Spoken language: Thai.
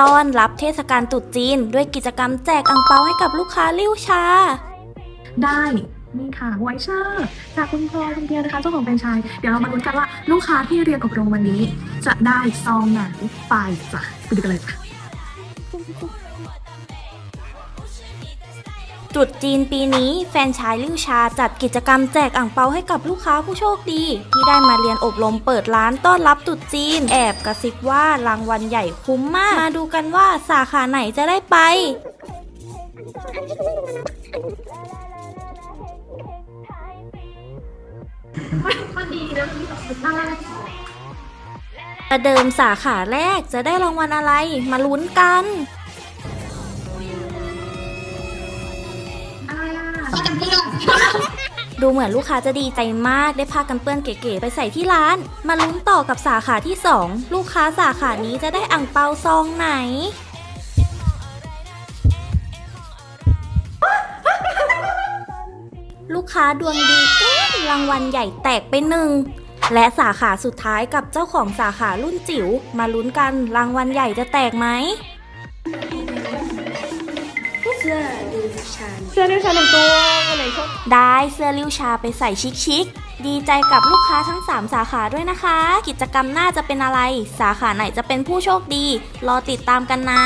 ต้อนรับเทศกาลตรุษจีน ด้วยกิจกรรมแจกอังเปาให้กับลูกค้าลิ้วชา ได้นี่ค่ะไวเชอร์จากคุณพลอยคุณเพียรนะคะเจ้าของแฟรนไชส์เดี๋ยวเรามาลุ้นกันว่าลูกค้าที่เรียนอบรมวันนี้ จะได้ซองไหนไปจ้ะไปดูกันเลยจ้ะ ตรุษจีนปีนี้แฟนชายลิ้วชาจัดกิจกรรมแจกอ่างเปาให้กับลูกค้าผู้โชคดี ที่ได้มาเรียนอบรมเปิดร้านต้อนรับตรุษจีน แอบกระซิบว่ารางวัลใหญ่คุ้มมาก มาดูกันว่าสาขาไหนจะได้ไป ประเดิมสาขาแรกจะได้รางวัลอะไร มาลุ้นกัน ดูเหมือนลูกค้าจะดีใจมากได้ผ้ากันเปื้อนเก๋ๆไปใส่ที่ร้าน มาลุ้นต่อกับสาขาที่ 2 ลูกค้าสาขานี้จะได้อ่างเปาซองไหน ลูกค้าดวงดีเกินรางวัลใหญ่แตกไปหนึ่งและสาขาสุดท้ายกับเจ้าของสาขารุ่นจิ๋วมาลุ้นกันรางวัลใหญ่จะแตกไหมเสื้อดิฉันเสื้อดิฉันหนึ่งตัว วันไหนชอบได้เสื้อลิ้วชาไปใส่ชิคๆดีใจกับลูกค้าทั้ง 3 สาขาด้วยนะคะ กิจกรรมหน้าจะเป็นอะไร สาขาไหนจะเป็นผู้โชคดี รอติดตามกันนะ